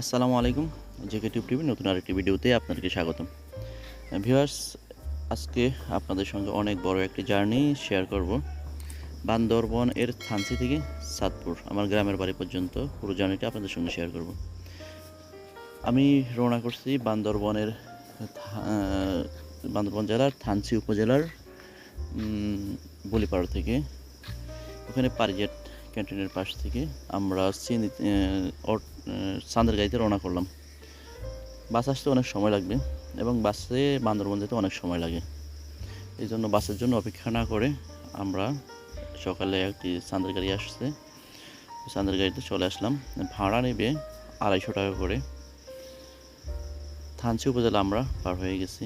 আসসালামু আলাইকুম JK tube TV নতুন আরেকটি ভিডিওতে আপনাদেরকে স্বাগতম। ভিউয়ার্স, আজকে আপনাদের সঙ্গে অনেক বড় একটি জার্নি শেয়ার করব। বান্দরবন এর থানসি থেকে সাতপুর, আমার গ্রামের বাড়ি পর্যন্ত পুরো জার্নিটা আপনাদের সঙ্গে শেয়ার করব। আমি রওনা করছি বান্দরবনের বান্দরবন জেলার থানসি উপজেলার বলিপাড়া থেকে। ওখানে পারিজাত ক্যান্টিনের পাশ থেকে আমরা চিনি চাঁদের গাড়িতে রওনা করলাম। বাস আসতে অনেক সময় লাগবে এবং বাসে বান্দরবন যেতে অনেক সময় লাগে। এই জন্য বাসের জন্য অপেক্ষা না করে আমরা সকালে একটি চাঁদের গাড়ি আসছে। চাঁদের গাড়িতে চলে আসলাম। ভাড়া নেবে আড়াইশো টাকা করে। থানসি উপজেলা আমরা পার হয়ে গেছি।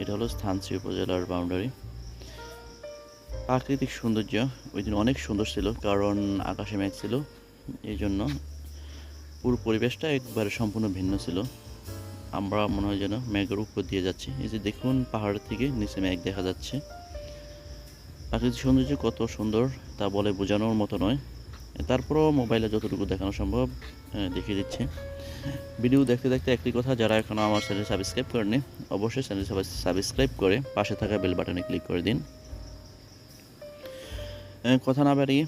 এটা হলো থানসি উপজেলার বাউন্ডারি প্রাকৃতিক সৌন্দর্য ওই দিন অনেক সুন্দর ছিল, কারণ আকাশে মেঘ ছিল এই জন্য পুরো পরিবেশটা একবারে সম্পূর্ণ ভিন্ন ছিল। আমরা মনে হয় যেন মেঘের উপর দিয়ে যাচ্ছি। এই যে দেখুন পাহাড়ের থেকে নিচে মেঘ দেখা যাচ্ছে। প্রাকৃতিক সৌন্দর্য কত সুন্দর তা বলে বোঝানোর মতো নয়। তারপরও মোবাইলে যতটুকু দেখানো সম্ভব দেখিয়ে দিচ্ছে। ভিডিও দেখতে দেখতে একটি কথা, যারা এখনও আমার চ্যানেল সাবস্ক্রাইব করেনি অবশ্যই চ্যানেল সাবস্ক্রাইব করে পাশে থাকা বেল বাটনে ক্লিক করে দিন। কথা না বাড়িয়ে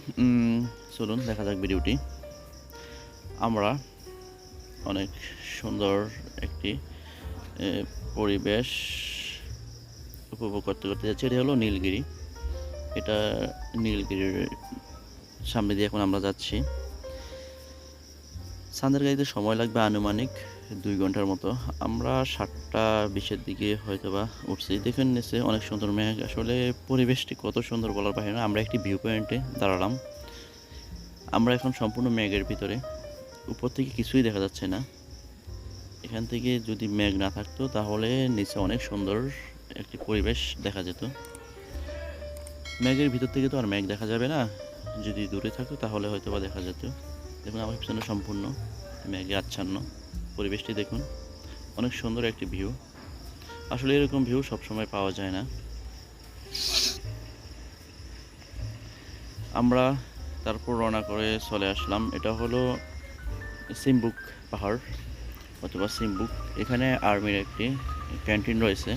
চলুন, দেখা যাক ভিডিওটি। আমরা অনেক সুন্দর একটি পরিবেশ উপভোগ করতে করতে যাচ্ছি। এটা হলো নীলগিরি। এটা নীলগিরির সামনে দিয়ে এখন আমরা যাচ্ছি। সান্দের গাড়িতে সময় লাগবে আনুমানিক দুই ঘণ্টার মতো। আমরা সাতটা বিশের দিকে হয়তো বা উঠছি। দেখেন, নিচে অনেক সুন্দর মেঘ। আসলে পরিবেশটি কত সুন্দর বলার বাইরে আমরা একটি ভিউ পয়েন্টে দাঁড়ালাম। আমরা এখন সম্পূর্ণ মেঘের ভিতরে। উপর থেকে কিছুই দেখা যাচ্ছে না। এখান থেকে যদি মেঘ না থাকতো, তাহলে নিচে অনেক সুন্দর একটি পরিবেশ দেখা যেত। মেঘের ভিতর থেকে তো আর মেঘ দেখা যাবে না। যদি দূরে থাকতো, তাহলে হয়তো বা দেখা যেত। দেখুন আমার পিছনে সম্পূর্ণ মেঘে আচ্ছন্ন। পরিবেশটি দেখুন, অনেক সুন্দর একটি ভিউ আসলে এরকম ভিউ সবসময় পাওয়া যায় না। আমরা তারপর রওনা করে চলে আসলাম। এটা হলো সিমবুক পাহাড় অথবা সিমবুক। এখানে আর্মির একটি ক্যান্টিন রয়েছে।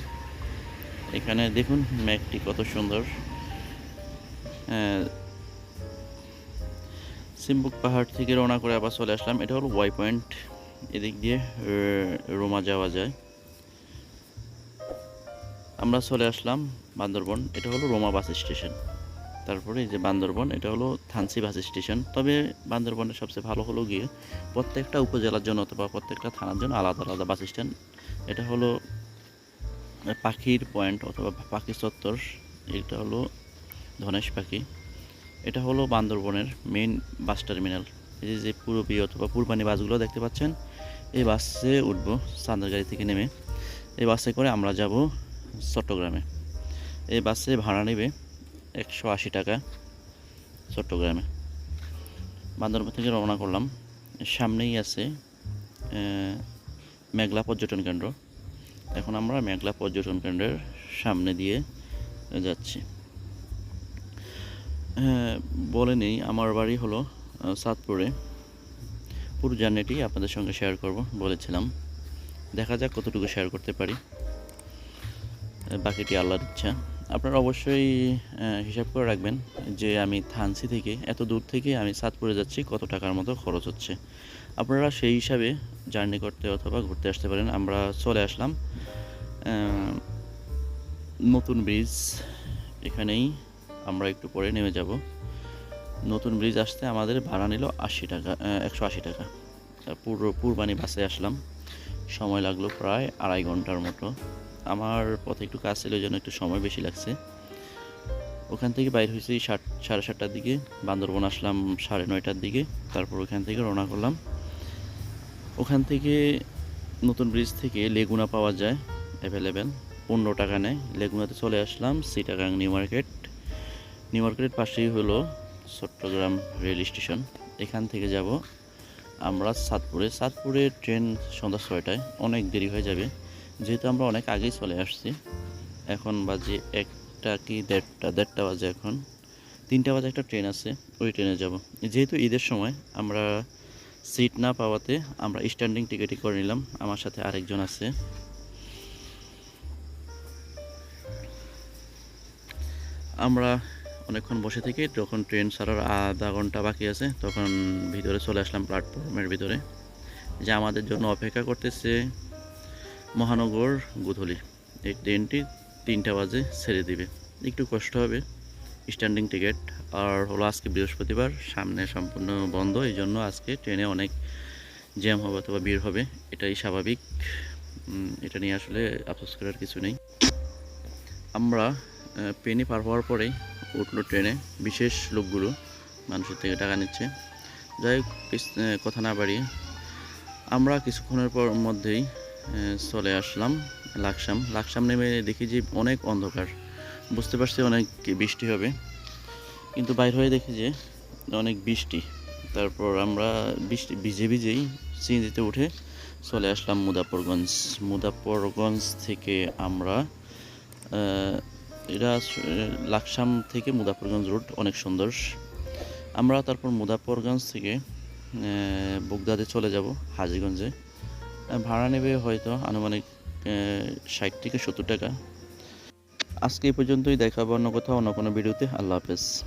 এখানে দেখুন মেঘটি কত সুন্দর। সিমবুক পাহাড় থেকে রওনা করে আবার চলে আসলাম। এটা হলো ওয়াই পয়েন্ট এদিক দিয়ে রোমা যাওয়া যায়। আমরা চলে আসলাম বান্দরবন, এটা হলো রোমা বাস স্টেশন। তারপরে এই যে বান্দরবন, এটা হলো থানসি বাস স্টেশন। তবে বান্দরবনের সবচেয়ে ভালো হলো গিয়ে প্রত্যেকটা উপজেলার জন্য অথবা প্রত্যেকটা থানার জন্য আলাদা আলাদা বাস স্ট্যান্ড। এটা হলো পাখির পয়েন্ট অথবা পাখি চত্বর। এটা হলো ধনেশ পাখি। এটা হলো বান্দরবনের মেইন বাস টার্মিনাল এই যে যে পূর্বী অথবা পূর্বানি বাসগুলো দেখতে পাচ্ছেন, এই বাসে উঠবো চান্দার গাড়ি থেকে নেমে। এই বাসে করে আমরা যাব চট্টগ্রামে। এই বাসে ভাড়া নেবে একশো আশি টাকা চট্টগ্রামে। বান্দরবন থেকে রওনা করলাম। সামনেই আছে মেঘলা পর্যটন কেন্দ্র। এখন আমরা মেঘলা পর্যটন কেন্দ্রের সামনে দিয়ে যাচ্ছি। বলে নেই। আমার বাড়ি হলো সাতপুরে। পুরো জার্নিটি আপনাদের সঙ্গে শেয়ার করব বলেছিলাম। দেখা যাক কতটুকু শেয়ার করতে পারি। বাকিটি আল্লাহর ইচ্ছা। আপনারা অবশ্যই হিসাব করে রাখবেন যে আমি থানসি থেকে, এত দূর থেকে আমি সাতপুরে যাচ্ছি, কত টাকার মতো খরচ হচ্ছে। আপনারা সেই হিসাবে জার্নি করতে অথবা ঘুরতে আসতে পারেন। আমরা চলে আসলাম নতুন ব্রিজ এখানেই। আমরা একটু পরে নেমে যাব। নতুন ব্রিজ আসতে আমাদের ভাড়া নিল আশি টাকা একশো আশি টাকা। তা পুরো পূর্বানি বাসে আসলাম। সময় লাগল প্রায় আড়াই ঘণ্টার মতো। আমার পথে একটু কাজ ছিল জন্য একটু সময় বেশি লাগছে। ওখান থেকে বাইর হয়েছি সাত, সাড়ে সাতটার দিকে। বান্দরবন আসলাম সাড়ে নয়টার দিকে। তারপর ওখান থেকে রওনা করলাম। ওখান থেকে নতুন ব্রিজ থেকে লেগুনা পাওয়া যায় অ্যাভেলেবেল পনেরো টাকা নেয়। লেগুনাতে চলে আসলাম সিটাগাং নিউ মার্কেট নিউ মার্কেটের পাশেই হলো চট্টগ্রাম রেল স্টেশন। এখান থেকে যাব আমরা সাতপুরে। সাতপুরে ট্রেন সন্ধ্যা ছয়টায়, অনেক দেরি হয়ে যাবে। যেহেতু আমরা অনেক আগেই চলে আসছি। এখন বাজে একটা কি দেড়টা দেড়টা বাজে এখন। তিনটা বাজে একটা ট্রেন আছে, ওই ট্রেনে যাব। যেহেতু ঈদের সময় আমরা সিট না পাওয়াতে আমরা স্ট্যান্ডিং টিকিটই করে নিলাম। আমার সাথে আরেকজন আছে। আমরা অনেকক্ষণ বসে থেকে যখন ট্রেন ছাড়ার আধা ঘণ্টা বাকি আছে, তখন ভিতরে চলে আসলাম প্ল্যাটফর্মের ভিতরে, যে আমাদের জন্য অপেক্ষা করতেছে মহানগর গুধলি। এই ট্রেনটি তিনটা বাজে ছেড়ে দিবে। একটু কষ্ট হবে স্ট্যান্ডিং টিকিট আর হলো আজকে বৃহস্পতিবার, সামনে সম্পূর্ণ বন্ধ, এই জন্য আজকে ট্রেনে অনেক জ্যাম হবে অথবা ভিড় হবে, এটাই স্বাভাবিক। এটা নিয়ে আসলে আফসোস করার কিছু নেই। আমরা পেনি পার হওয়ার পরেই উঠল ট্রেনে। বিশেষ লোকগুলো মানুষের থেকে টাকা নিচ্ছে। যাই কথা না বাড়িয়ে আমরা কিছুক্ষণের পর মধ্যেই চলে আসলাম লাকসাম। লাকসাম নেমে দেখি যে অনেক অন্ধকার। বুঝতে পারছি অনেক বৃষ্টি হবে। কিন্তু বাইর হয়ে দেখি যে অনেক বৃষ্টি। তারপর আমরা বৃষ্টি ভিজে ভিজেই সিএনজিতে উঠে চলে আসলাম মুদাফরগঞ্জ মুদাফরগঞ্জ থেকে আমরা এটা লাকসাম থেকে মুদাফরগঞ্জ রোড, অনেক সুন্দর। আমরা তারপর মুদাফরগঞ্জ থেকে বগদাদে চলে যাব, হাজিগঞ্জে। ভাড়া নেবে হয়তো আনুমানিক ষাট থেকে সত্তর টাকা। আজকে এই পর্যন্তই দেখাবো অন্য কোথাও, অন্য কোনো ভিডিওতে। আল্লাহ হাফেজ।